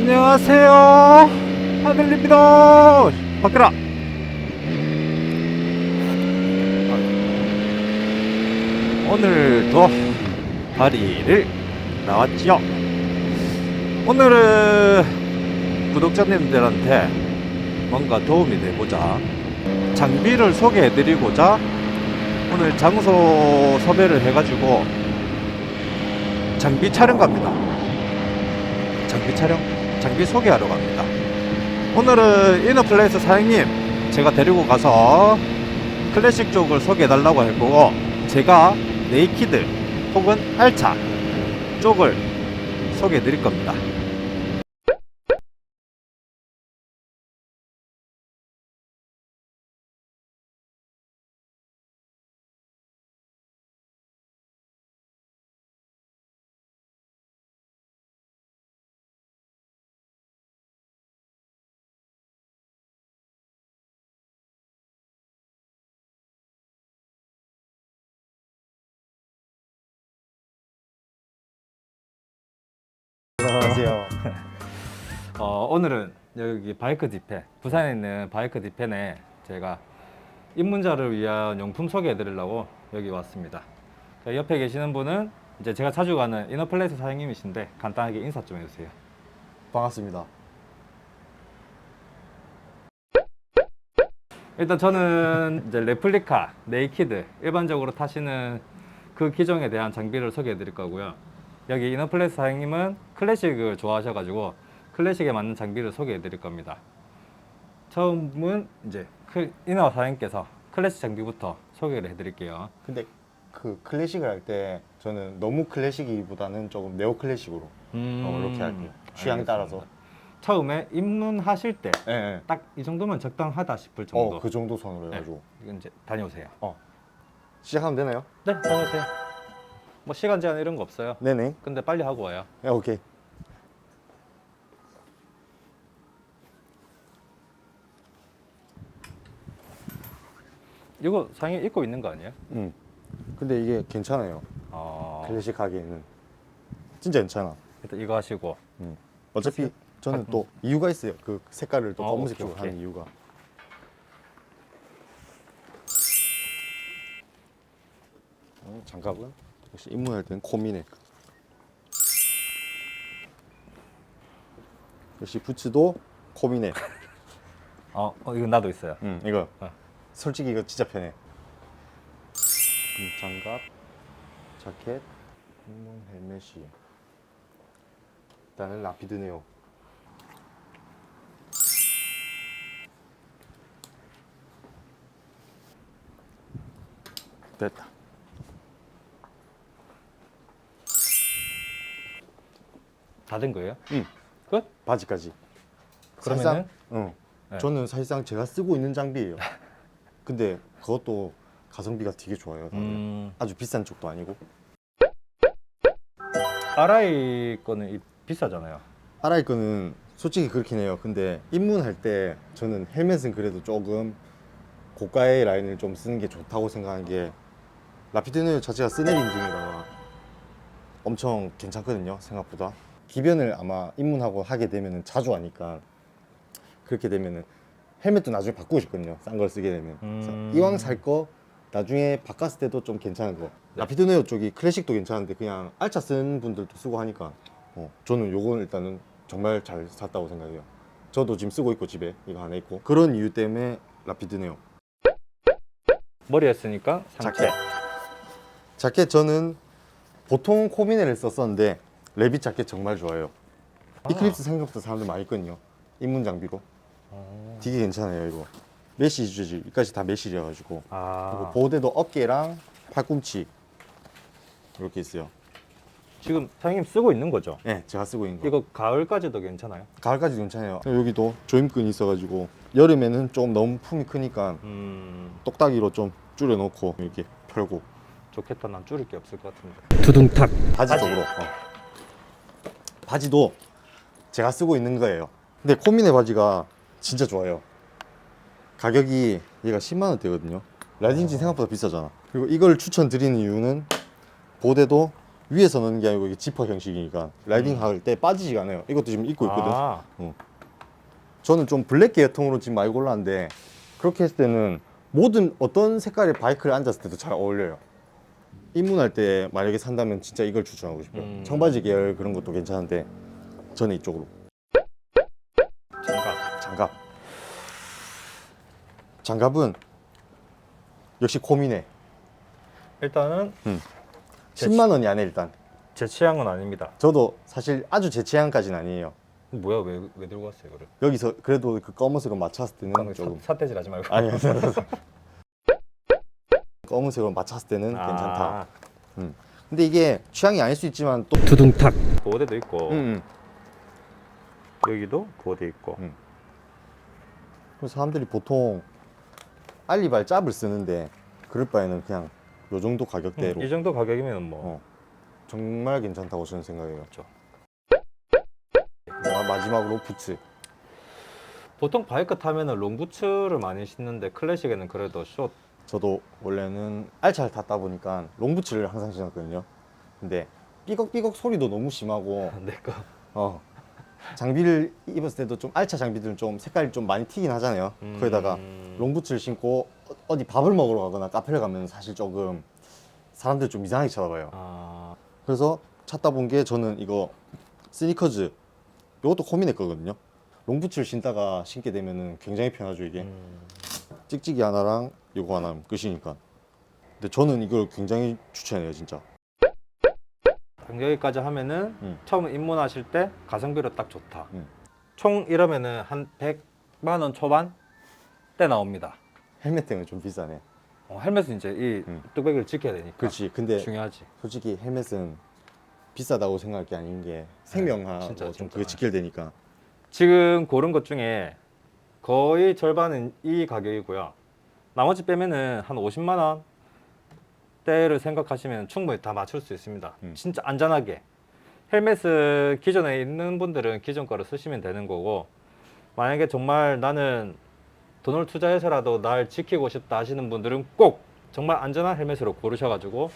안녕하세요. 하늘입니다. 밖으라. 오늘도 다리를 나왔죠. 오늘은 구독자님들한테 뭔가 도움이 되고자 장비를 소개해드리고자 오늘 장소 섭외를 해가지고 장비 촬영 갑니다. 장비 촬영, 장비 소개하러 갑니다. 오늘은 이너플레이스 사장님 제가 데리고 가서 클래식 쪽을 소개해달라고 할 거고 제가 네이키드 혹은 알차 쪽을 소개해드릴 겁니다. 안녕하세요. 어, 오늘은 여기 바이크 디펜, 부산에 있는 바이크 디펜에 제가 입문자를 위한 용품 소개해 드리려고 여기 왔습니다. 자, 옆에 계시는 분은 이제 제가 자주 가는 이너플레이스 사장님이신데 간단하게 인사 좀 해주세요. 반갑습니다. 일단 저는 이제 레플리카, 네이키드 일반적으로 타시는 그 기종에 대한 장비를 소개해 드릴 거고요. 여기 이너플레이스 사장님은 클래식을 좋아하셔가지고 클래식에 맞는 장비를 소개해 드릴 겁니다. 처음은 이제 클- 이너 사장님께서 클래식 장비부터 소개를 해 드릴게요. 근데 그 클래식을 할 때 저는 너무 클래식이보다는 조금 네오 클래식으로 음, 어, 이렇게 할게요. 취향 따라서. 처음에 입문하실 때 예, 예. 딱이 정도면 적당하다 싶을 정도. 어, 그 정도 선으로 해가지고. 이건 이제 다녀오세요. 시작하면 되나요? 네, 다녀오세요. 뭐 시간 제한 이런 거 없어요. 네네. 근데 빨리 하고 와요. 예, 오케이. 이거 상에 입고 있는 거 아니에요? 음. 근데 이게 괜찮아요. 어, 클래식 하기에는. 진짜 괜찮아. 일단 이거 하시고 어차피 저는 또 이유가 있어요. 그 색깔을 또 어, 검은색 오케이, 쪽으로 오케이. 하는 이유가. 어, 장갑은 역시 입문할 때는 코미네. 역시 부츠도 코미네. 어, 어 이거 나도 있어요. 음, 이거 어. 솔직히 이거 진짜 편해. 음, 장갑, 자켓, 입문 헬멧이. 일단은 라피드네요. 됐다. 다된 거예요? 응. 끝? 바지까지. 그러면은 사실상, 응. 네. 저는 사실상 제가 쓰고 있는 장비예요. 근데 그것도 가성비가 되게 좋아요. 다들. 음, 아주 비싼 쪽도 아니고. RI 거는 이- 비싸잖아요. 아라이 거는 솔직히 그렇긴 해요. 근데 입문할 때 저는 헬멧은 그래도 조금 고가의 라인을 좀 쓰는 게 좋다고 생각하는 게 라피드는 자체가 스넬 인증이라 엄청 괜찮거든요. 생각보다. 기변을 아마 입문하고 하게 되면 자주 하니까 그렇게 되면은 헬멧도 나중에 바꾸고 싶거든요. 싼 걸 쓰게 되면. 그래서 음. 이왕 살 거 나중에 바꿨을 때도 좀 괜찮은 거. 라피드 네오 쪽이 클래식도 괜찮은데 그냥 알차 쓴 분들도 쓰고 하니까 어, 저는 요건 일단은 정말 잘 샀다고 생각해요. 저도 지금 쓰고 있고 집에 이거 하나 있고 그런 이유 때문에 라피드 네오. 머리 했으니까 상체. 자켓. 자켓 저는 보통 코미네를 썼었는데 레빗 자켓 정말 좋아요. 아. 이클립스 생각보다 사람들 많이 있거든요. 입문 장비로. 어. 되게 괜찮아요 이거. 메시 주지 여기까지 다 메시여가지고 아, 그리고 보호대도 어깨랑 팔꿈치 이렇게 있어요. 지금 사장님 쓰고 있는 거죠? 네, 제가 쓰고 있는 거. 이거 가을까지도 괜찮아요? 가을까지 괜찮아요. 여기도 조임끈이 있어가지고 여름에는 좀 너무 품이 크니까 음, 똑딱이로 좀 줄여놓고 이렇게 펴고 좋겠다. 난 줄일 게 없을 것 같은데. 두둥탁 바지 쪽으로 어. 바지도 제가 쓰고 있는 거예요. 근데 코미네 바지가 진짜 좋아요. 가격이 얘가 10만 원대거든요. 라딘지 생각보다 비싸잖아. 그리고 이걸 추천드리는 이유는 보대도 위에서 넣는 게 아니고 이게 지퍼 형식이니까 라이딩 할때 빠지지가 않아요. 이것도 지금 입고 있거든. 아, 저는 좀 블랙 계통으로 지금 많이 골랐는데 그렇게 했을 때는 모든 어떤 색깔의 바이크를 앉았을 때도 잘 어울려요. 입문할 때 만약에 산다면 진짜 이걸 추천하고 싶어요. 음. 청바지 계열 그런 것도 괜찮은데 저는 이쪽으로 장갑. 장갑. 장갑은 역시 고민해. 일단은 10만 원이 안에 일단. 제 취향은 아닙니다. 저도 사실 아주 제 취향까지는 아니에요. 뭐야 왜, 왜 들고 왔어요 이거를? 여기서 그래도 그 검은색으로 맞췄을 때는 사, 조금 사태질 하지 말고. 아니요. 검은색으로 맞췄을 때는 아. 괜찮다. 근데 이게 취향이 아닐 수 있지만 또 두둥탁. 고대도 있고 음, 음. 여기도 고대 있고. 음. 그래서 사람들이 보통 알리발 짭을 쓰는데 그럴 바에는 그냥 요 정도 가격대로 음, 이 정도 가격이면 뭐 어. 정말 괜찮다고 저는 생각해요. 그렇죠. 아, 마지막으로 부츠. 보통 바이크 타면은 롱부츠를 많이 신는데 클래식에는 그래도 숏. 저도 원래는 알차를 탔다 보니까 롱부츠를 항상 신었거든요. 근데 삐걱삐걱 소리도 너무 심하고 내거 어. 장비를 입었을 때도 좀 알차 장비들은 좀 색깔이 좀 많이 튀긴 하잖아요. 음. 거기다가 롱부츠를 신고 어- 어디 밥을 먹으러 가거나 카페를 가면 사실 조금 사람들 좀 이상하게 쳐다봐요. 아, 그래서 찾다 본 게 저는 이거 스니커즈 이것도 코미네 거거든요. 롱부츠를 신다가 신게 되면은 굉장히 편하죠 이게. 음, 찍찍이 하나랑 이거 하나면 끝이니까. 근데 저는 이걸 굉장히 추천해요 진짜. 딱 여기까지 하면은 음. 처음 입문하실 때 가성비로 딱 좋다. 음. 총 이러면은 한 100만 원 초반 때 나옵니다. 헬멧 때문에 좀 비싸네. 어, 헬멧은 이제 이 음. 뚝배기를 지켜야 되니까. 그렇지. 근데 중요하지. 솔직히 헬멧은 비싸다고 생각할 게 아닌 게 생명하고 네, 진짜, 좀 진짜. 그게 지켜야 되니까. 지금 고른 것 중에 거의 절반은 이 가격이고요. 나머지 빼면은 한 50만 원 대를 생각하시면 충분히 다 맞출 수 있습니다. 음. 진짜 안전하게. 헬멧은 기존에 있는 분들은 기존 거를 쓰시면 되는 거고 만약에 정말 나는 돈을 투자해서라도 날 지키고 싶다 하시는 분들은 꼭 정말 안전한 헬멧으로 고르셔가지고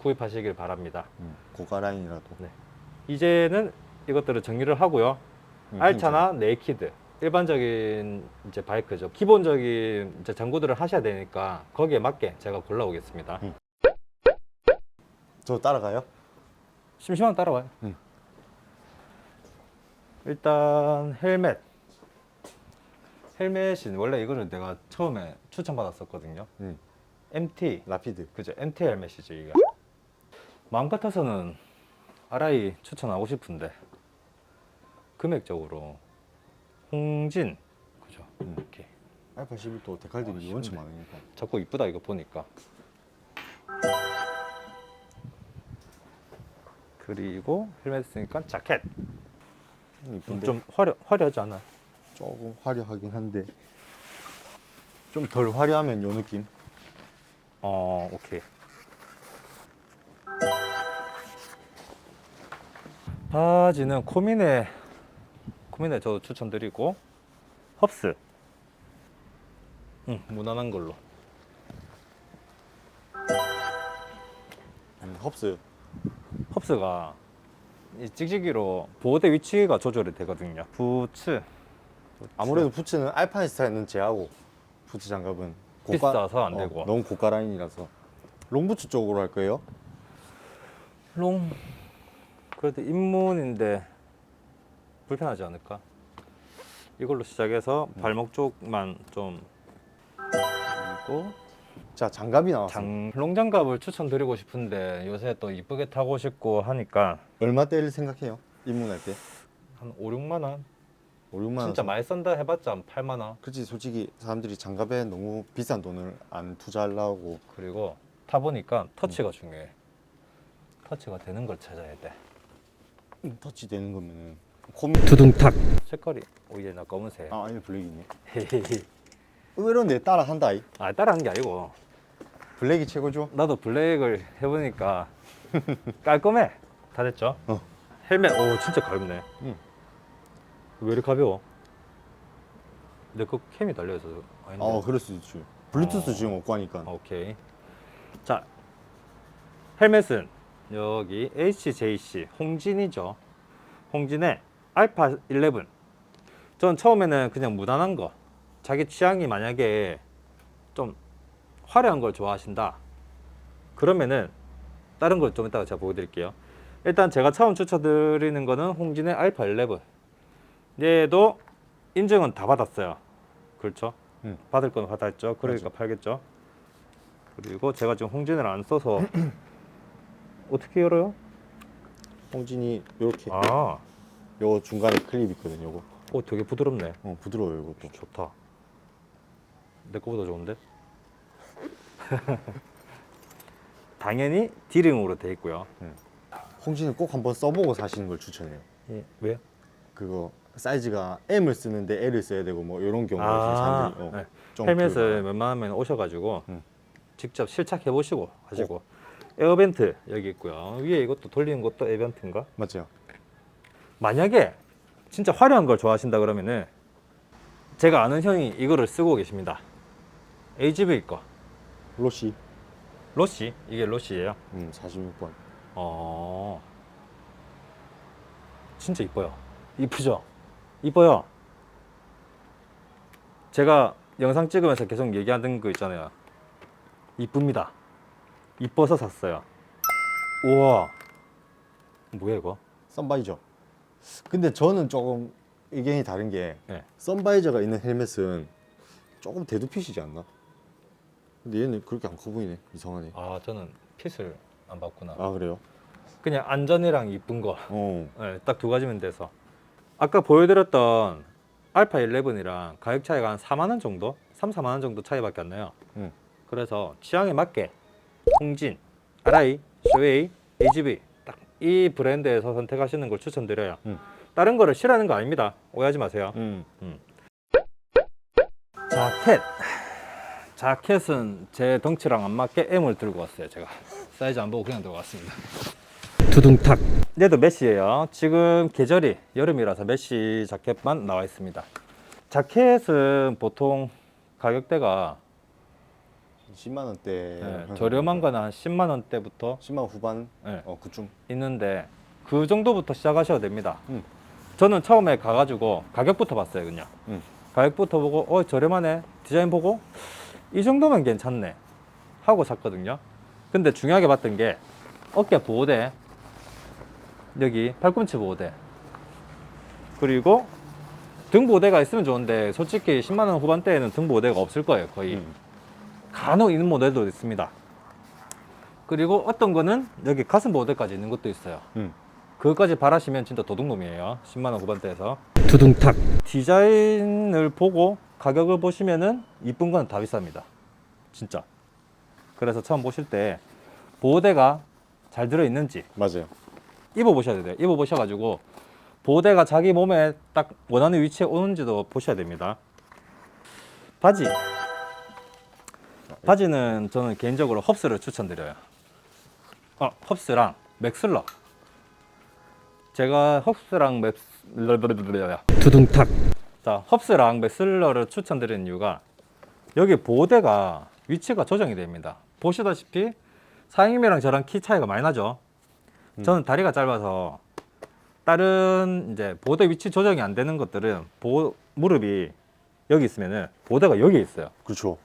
구입하시길 바랍니다. 음, 고가 라인이라도. 네. 이제는 이것들을 정리를 하고요. 음, 알차나 네이키드 일반적인 이제 바이크죠. 기본적인 이제 장구들을 하셔야 되니까 거기에 맞게 제가 골라오겠습니다. 음. 저 따라가요? 심심하면 따라와요. 음. 일단 헬멧. 헬멧이 원래 이거를 내가 처음에 추천받았었거든요. 음. MT 라피드. 그죠? MT 헬멧이죠 이게. 마음 같아서는 RI 추천하고 싶은데 금액적으로 홍진 그죠? 음. 이렇게 알파 11도 데칼들이 아, 원체 쉽네. 많으니까. 자꾸 이쁘다 이거 보니까. 그리고 헬멧 쓰니까 자켓 이쁜데 좀 화려 화려하지 않아? 조금 화려하긴 한데 좀 덜 화려하면 요 느낌. 어 오케이. 바지는 코미네 코미네 저도 추천드리고 헙스. 응 무난한 걸로. 음, 헙스. 헙스가 이 찍찍이로 보호대 위치가 조절이 되거든요. 부츠 아무래도 부츠는 알파니스타에는 제하고 부츠 장갑은 비싸서 안 되고. 어, 너무 고가 라인이라서 롱부츠 쪽으로 할 거예요. 롱 그래도 입문인데 불편하지 않을까? 이걸로 시작해서 발목 쪽만 좀 그리고 자 장갑이 나왔어. 장 롱장갑을 추천드리고 싶은데 요새 또 이쁘게 타고 싶고 하니까 얼마대를 생각해요? 입문할 때? 한 5, 6만 원? 5, 6만 원. 진짜 많이 쓴다 해봤자 한 8만 원. 그렇지 솔직히 사람들이 장갑에 너무 비싼 돈을 안 투자하려고 그리고 타 보니까 터치가 중요해. 터치가 되는 걸 찾아야 돼. 터치 되는 거면은 콤 두둥탁. 색깔이 오예 나 검은색. 아 아니 블랙이네. 헤헤헤. 의외로 내 따라 한다. 이. 아 따라하는 게 아니고 블랙이 최고죠. 나도 블랙을 해보니까 깔끔해. 다 됐죠? 어. 헬멧 오 진짜 가볍네. 응. 왜 이렇게 가벼워? 내 거 캠이 달려있어. 아닌데. 아 그럴 수 있지. 블루투스 어. 지금 없고 하니까. 오케이. 자 헬멧은 여기 HJC 홍진이죠. 홍진의 알파 11. 전 처음에는 그냥 무난한 거. 자기 취향이 만약에 좀 화려한 걸 좋아하신다. 그러면은 다른 걸 좀 이따가 제가 보여드릴게요. 일단 제가 처음 추천드리는 거는 홍진의 알파 11. 얘도 인증은 다 받았어요. 그렇죠? 음. 받을 건 받았죠. 그러니까 팔겠죠. 그리고 제가 지금 홍진을 안 써서 어떻게 열어요? 홍진이 요렇게 아, 요 중간에 클립 있거든요. 요거. 오 되게 부드럽네. 어, 부드러워요, 이것도. 좋다. 내 거보다 좋은데? 당연히 디링으로 돼 있고요. 홍진은 꼭 한번 써보고 사시는 걸 추천해요. 예, 왜? 그거 사이즈가 M을 쓰는데 L을 써야 되고 뭐 이런 경우가 아, 사람들이 어, 네. 좀 헬멧을 그러나. 웬만하면 오셔가지고 음. 직접 실착해 보시고 하시고 에어벤트 여기 있고요. 위에 이것도 돌리는 것도 에어벤트인가? 맞죠? 만약에 진짜 화려한 걸 좋아하신다 그러면은 제가 아는 형이 이거를 쓰고 계십니다. AGV 거 로시 로시 이게 로시예요. 음, 46번. 어 진짜 이뻐요. 이쁘죠? 이뻐요. 제가 영상 찍으면서 계속 얘기하는 거 있잖아요. 이쁩니다. 이뻐서 샀어요. 우와. 뭐야 이거? 선바이저. 근데 저는 조금 의견이 다른 게 네. 선바이저가 있는 헬멧은 조금 대두핏이지 않나? 근데 얘는 그렇게 안 커 보이네. 이상하네. 아 저는 핏을 안 봤구나. 아 그래요? 그냥 안전이랑 이쁜 거. 어. 네, 딱두 가지면 돼서. 아까 보여드렸던 알파 11이랑 가격 차이가 한 4만 원 정도, 3, 4만 원 정도 차이밖에 안 나요. 음. 그래서 취향에 맞게 홍진, 아라이, 쇼웨이, AGV 딱 이 브랜드에서 선택하시는 걸 추천드려요. 음. 다른 거를 싫어하는 거 아닙니다. 오해하지 마세요. 음. 자켓. 자켓은 제 덩치랑 안 맞게 M을 들고 왔어요. 제가 사이즈 안 보고 그냥 들고 왔습니다. 두둥탁. 얘도 메시예요. 지금 계절이 여름이라서 메시 자켓만 나와 있습니다. 자켓은 보통 가격대가 10만 원대. 예, 저렴한 거는 한 10만 원대부터 10만 원 후반. 예, 어 그쯤. 있는데 그 정도부터 시작하셔도 됩니다. 음. 저는 처음에 가가지고 가격부터 봤어요, 그냥. 음. 가격부터 보고 어 저렴하네 디자인 보고 이 정도면 괜찮네 하고 샀거든요. 근데 중요하게 봤던 게 어깨 보호대 여기 팔꿈치 보호대 그리고 등 보호대가 있으면 좋은데 솔직히 10만 원 후반대에는 등 보호대가 없을 거예요 거의 음. 간혹 있는 모델도 있습니다. 그리고 어떤 거는 여기 가슴 보호대까지 있는 것도 있어요. 음. 그것까지 바라시면 진짜 도둑놈이에요. 10만 원 후반대에서. 두둥탁. 디자인을 보고 가격을 보시면은 이쁜 건 다 비쌉니다. 진짜. 그래서 처음 보실 때 보호대가 잘 들어 있는지 맞아요. 입어 보셔야 돼요. 입어 보셔가지고 보호대가 자기 몸에 딱 원하는 위치에 오는지도 보셔야 됩니다. 바지. 바지는 저는 개인적으로 헙스를 추천드려요. 어, 헙스랑 맥슬러. 제가 헙스랑 맥 두둥탁. 자, 헙스랑 맥슬러를 추천드리는 이유가 여기 보호대가 위치가 조정이 됩니다. 보시다시피 사장님이랑 저랑 키 차이가 많이 나죠. 저는 다리가 짧아서 다른 이제 보호대 위치 조정이 안 되는 것들은 보호, 무릎이 여기 있으면은 보호대가 여기 있어요. 그렇죠.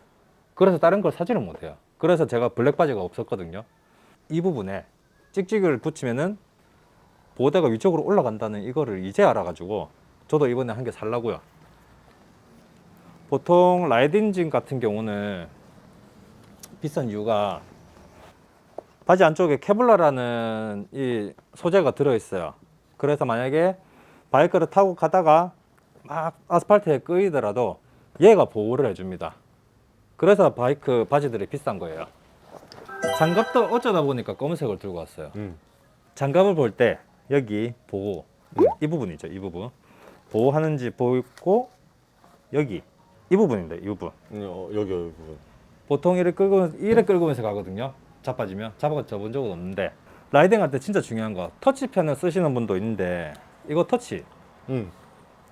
그래서 다른 걸 사지를 못해요. 그래서 제가 블랙 바지가 없었거든요. 이 부분에 찍찍이를 붙이면은 보호대가 위쪽으로 올라간다는 이거를 이제 알아가지고 저도 이번에 한 개 살라고요. 보통 라이딩진 같은 경우는 비싼 이유가 바지 안쪽에 케블라라는 이 소재가 들어있어요. 그래서 만약에 바이크를 타고 가다가 막 아스팔트에 끄이더라도 얘가 보호를 해줍니다. 그래서 바이크 바지들이 비싼 거예요. 장갑도 어쩌다 보니까 검은색을 들고 왔어요. 음. 장갑을 볼 때 여기 보호 이 부분이죠. 이 부분 보호하는지 보이고 여기 이 부분입니다. 이 부분 어, 여기 여기 부분. 보통 이렇게 끌고 이래 끌고면서 가거든요. 자빠지면 잡아 접은 적은 없는데 라이딩 할 때 진짜 중요한 거 터치펜을 쓰시는 분도 있는데 이거 터치 음.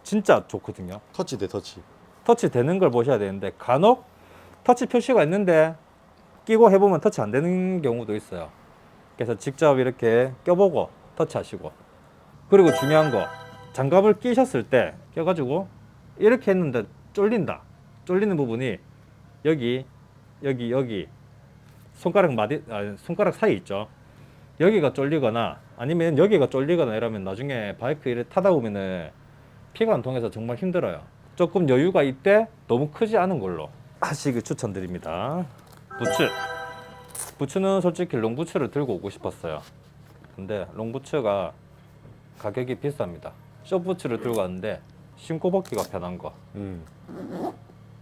진짜 좋거든요. 터치 대 터치. 터치 되는 걸 보셔야 되는데 간혹 터치 표시가 있는데 끼고 해보면 터치 안 되는 경우도 있어요. 그래서 직접 이렇게 껴보고 터치하시고. 그리고 중요한 거 장갑을 끼셨을 때 껴가지고 이렇게 했는데 쫄린다. 쫄리는 부분이 여기 여기 여기 손가락 마디 아, 손가락 사이 있죠. 여기가 쫄리거나 아니면 여기가 쫄리거나 이러면 나중에 바이크 이렇게 타다 보면은 피가 안 통해서 정말 힘들어요. 조금 여유가 있대 너무 크지 않은 걸로 하시길 추천드립니다. 부츠. 부츠는 솔직히 롱부츠를 들고 오고 싶었어요. 근데 롱부츠가 가격이 비쌉니다. 숏부츠를 들고 왔는데 신고 벗기가 편한 거. 음,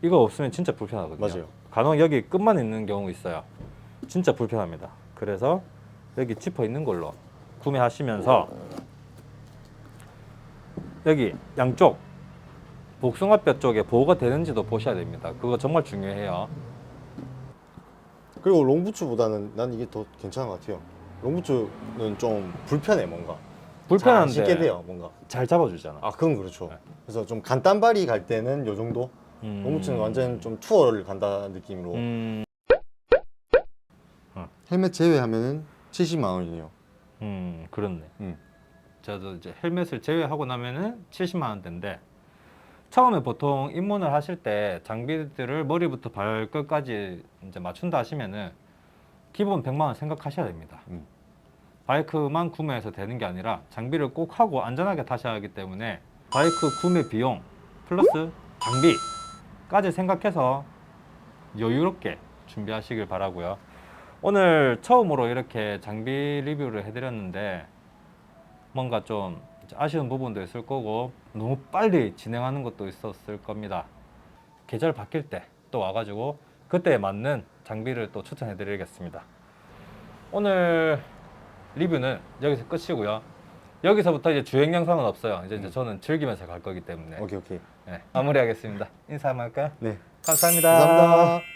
이거 없으면 진짜 불편하거든요. 맞아요. 간혹 여기 끝만 있는 경우 있어요. 진짜 불편합니다. 그래서 여기 지퍼 있는 걸로 구매하시면서 여기 양쪽 복숭아뼈 쪽에 보호가 되는지도 보셔야 됩니다 그거 정말 중요해요 그리고 롱부츠보다는 난 이게 더 괜찮은 것 같아요. 롱부츠는 좀 불편해 뭔가. 잘 쉽게 불편한데 돼요 뭔가. 잘 잡아주잖아 아 그건 그렇죠. 네. 그래서 좀 간단발이 갈 때는 요 정도. 음. 롱부츠는 완전 좀 투어를 간다는 느낌으로. 음, 헬멧 제외하면은 70만 원이네요. 음 그렇네 음. 저도 이제 헬멧을 제외하고 나면은 70만 원대인데 처음에 보통 입문을 하실 때 장비들을 머리부터 발끝까지 이제 맞춘다 하시면은 기본 100만 원 생각하셔야 됩니다. 음. 바이크만 구매해서 되는 게 아니라 장비를 꼭 하고 안전하게 타셔야 하기 때문에 바이크 구매 비용 플러스 장비까지 생각해서 여유롭게 준비하시길 바라고요. 오늘 처음으로 이렇게 장비 리뷰를 해드렸는데 뭔가 좀 아쉬운 부분도 있을 거고 너무 빨리 진행하는 것도 있었을 겁니다. 계절 바뀔 때 또 와가지고 그때에 맞는 장비를 또 추천해 드리겠습니다. 오늘 리뷰는 여기서 끝이고요. 여기서부터 이제 주행 영상은 없어요. 이제, 이제 저는 즐기면서 갈 거기 때문에 오케이 오케이. 네, 마무리하겠습니다. 인사 한번 할까요? 네. 감사합니다. 감사합니다.